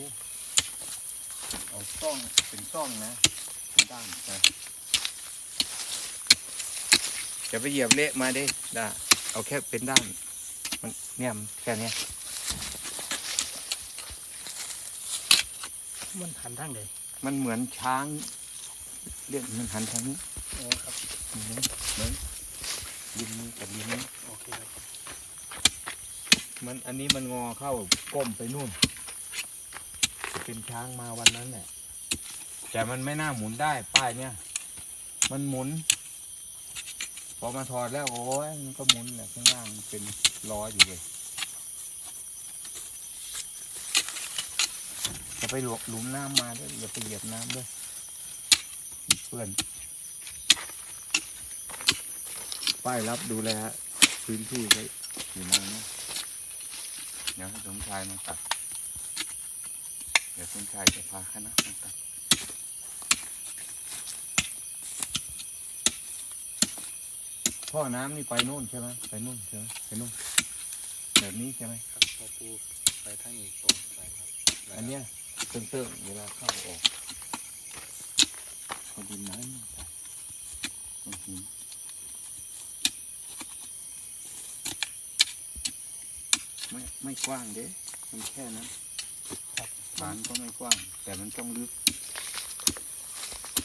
ดิเอาซ่องเป็นซ่องนะด้านนะจะไปเหยียบเละมาดิได้เอาแค่เป็นด้าน มันเนี่ยมันแค่เนี้ยมันหันทางใดมันเหมือนช้างเรียกมันหันทางนี้โอ้ครับเหมือนเหมือนยิงนี้กับยิงนี้โอเคครับมันอันนี้มันงอเข้าก้มไปนู่น เป็นช้างมาวันนั้นแหละแต่มันไม่น่าหมุนได้ ป้ายเนี่ย มันหมุน พอมาถอดแล้วโอ้ยมันก็หมุนแหละข้างล่างเป็นล้ออยู่เลยจะไปหลบหลุมน้ำมาด้วยอย่าไปเหยียบน้ำด้วยเปื้อน ป้ายรับดูแลพื้นที่ไว้อยู่นั่นนะเดี๋ยวให้สมชายมาตัด เดี๋ยวสมชายจะพาคณะมาตัดพ่อน้ำนี่ไปนู่นใช่ไหมไปนู่นใช่ไหมไปนู่นแบบนี้ใช่ไหมครับพอปูไปทางนี้ตรงไปครับ อันเนี้ยเติมเติมเวลาเข้าออกเขาดินน้ำตรงหินไม่ไม่กว้างเด้มันแค่นั้น ฐานก็ไม่กว้าง แต่มันต้องลึก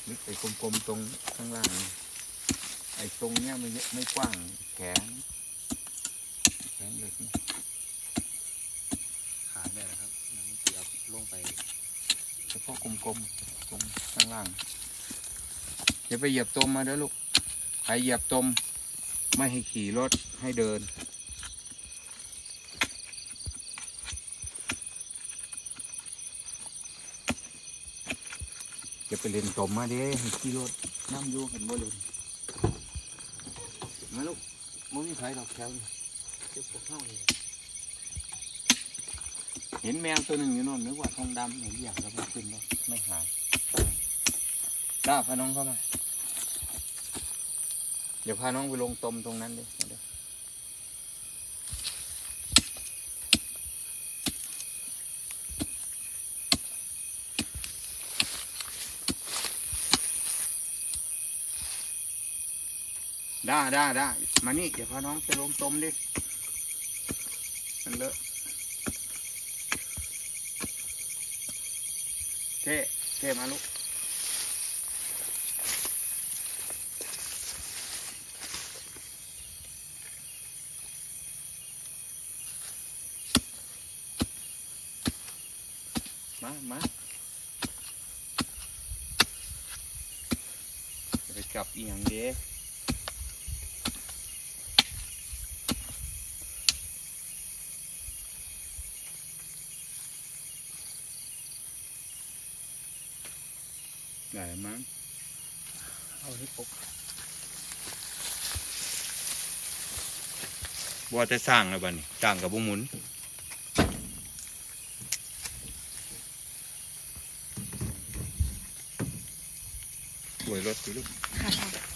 ลึกไปกลมๆตรงข้างล่าง ไอ้ตรงเนี้ยไม่ไม่กว้าง แขนแขนเหล็กนี่ขาได้แล้วครับหนังเสียบลงไปเฉพาะกลมๆตรงข้างล่างอย่าไปเหยียบตมมาเด้อลูกใครเหยียบตม ไม่ให้ขี่รถให้เดิน จะไปเล่นตมมาเด้ขี่รถน้ำยูกันบ่เล่นมาลูกมึงมีใครดอกแถวนี่เก็บพวกเข้าเลยเห็นแมวตัวหนึ่งอยู่น่นนึกว่าทองดำเห็นอยากแล้วมันขึ้นแล้วไม่หายกล้าพาน้องเข้ามา เดี๋ยวพาน้องไปลงตมตรงนั้นดิมาเดี๋ยว ได้ได้ได้มานี่เดี๋ยวพาน้องไปลงต้มดิมันเลอะเท่เท่มาลูกมามาจะไปจับอีหยังเด้ ได้มั้งเอาให้ปกว่าจะสร้างอะไรบ้านี่สร้างกับบุหมุนสวยรถสิลูกค่ะ